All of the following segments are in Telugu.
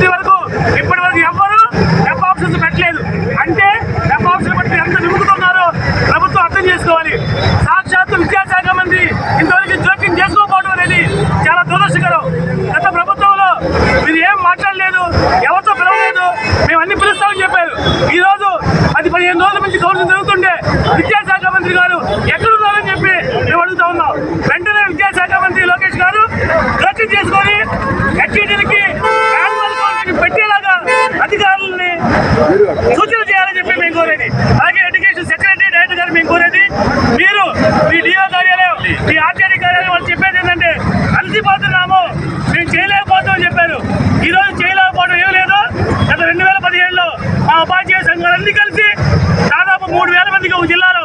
ఇప్పటి వరకు ఇప్పటి వరకు ఎవ్వరు రెప్ ఆప్షన్స్ పెట్టలేదు. అంటే రెప్ ఆప్షన్ పెట్టి ఎంత నింపుతున్నారో ప్రభుత్వం అర్థం చేసుకోవాలి. సాక్షాత్ విద్యాశాఖ మంత్రి ఇంతవరకు జోక్యం చేసుకోకపోవడం అనేది చాలా దురదృష్టకరం. గత ప్రభుత్వంలో మీరు ఏం మాట్లాడలేదు ఎవరితో పిలవలేదు మేము అన్ని పిలుస్తామని చెప్పారు. ఈరోజు పది పదిహేను రోజులు కోరేది. అలాగే ఎడ్యుకేషన్ సెక్రటరీ డైరెక్టర్ గారు మేము కోరేది మీరు మీ డిఓ కార్యాలయం మీ ఆర్టీఐ కార్యాలయం వాళ్ళు చెప్పేది ఏంటంటే అలసిపోతున్నాము మేము చేయలేకపోతామని చెప్పారు. ఈ రోజు చేయలేకపోవడం ఏం లేదు. గత రెండు వేల పదిహేడులో మా ఉపాధ్యాయ సంఘాలన్నీ కలిసి దాదాపు మూడు వేల మందికి ఒక జిల్లాలో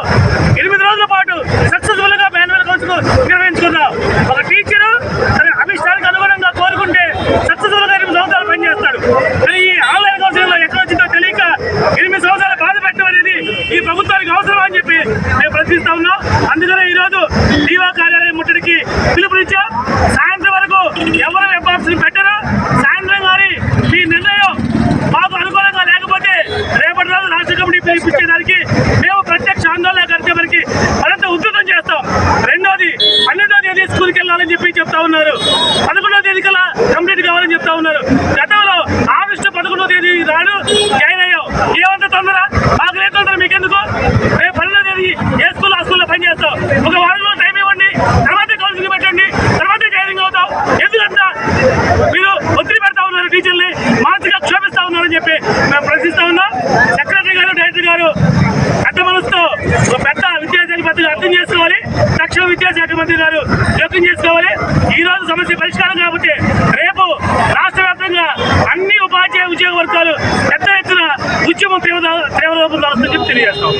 ఎనిమిది రోజుల పాటు సక్సెస్ఫుల్గా మాన్యువల్ కౌన్సిల్ నిర్వహించుకున్నాం. ఒక టీచరు తన అభిష్టానికి అనుగుణంగా కోరుకుంటే సక్సెస్ఫుల్గా ఎనిమిది సంవత్సరాలు పనిచేస్తాడు కానీ ఈ ఆన్లైన్ కౌన్సిలింగ్లో ఎక్కడ వచ్చిందో తెలియక ఎనిమిది సంవత్సరాలు బాధ పెట్టడం అనేది ఈ ప్రభుత్వానికి అవసరం అని చెప్పి మేము ప్రశ్నిస్తా ఉన్నాం. అందుకనే ఈరోజు దీవా కార్యాలయం ముట్టడికి పిలుపునిచ్చాం. సాయంత్రం వరకు ఎవరు వెబ్బాక్స్ పెట్టరు. సాయంత్రం కానీ ఈ నిర్ణయం మాకు అనుకూలంగా లేకపోతే రేపటి రోజు రాష్ట్ర కమిటీ పిలిపించేదానికి మేము ప్రత్యక్ష ఆందోళన కార్యక్రమానికి మరింత ఉధృతం చేస్తాం. రెండోది పన్నెండో తేదీ స్కూల్కి వెళ్ళాలని చెప్పి చెప్తా ఉన్నారు. పదకొండో తేదీ కల్లా కంప్లీట్ కావాలని చెప్తా ఉన్నారు. గతంలో ఆగస్టు పదకొండో తేదీ రాడు జాయిన్ అయ్యాం ఏమంత తొందర? మాకు లేదు తొందర మీకెందుకు? రేపు పనులు జరిగి ఏ స్కూల్ ఆ స్కూల్లో పనిచేస్తాం ఒక వారంలో టైం ఇవ్వండి తర్వాత కౌన్సిలింగ్ పెట్టండి తర్వాత జాయినింగ్ అవుతాం. ఎందుకంతా? మీరు ఒత్తిడి పెడతా ఉన్నారు టీచర్ని మానసికంగా క్షోభిస్తా ఉన్నారని చెప్పి మేము ప్రశ్నిస్తా ఉన్నాం. సెక్రటరీ గారు డైరెక్టర్ గారు పెద్ద మనసుతో ఒక పెద్ద విద్యాశాఖ మంత్రిగా అర్థం చేసుకోవాలి. తక్షణ విద్యాశాఖ మంత్రి గారు జోక్యం చేసుకోవాలి. ఈ రోజు సమస్య పరిష్కారం కాబట్టి రేపు రాష్ట్ర వ్యాప్తంగా అన్ని ఉపాధ్యాయ ఉద్యోగ వర్గాలు పెద్ద ఎత్తున ఉద్యమం తీవ్ర తీవ్ర రూపం దాల్స్తుందని చెప్పి తెలియజేస్తాం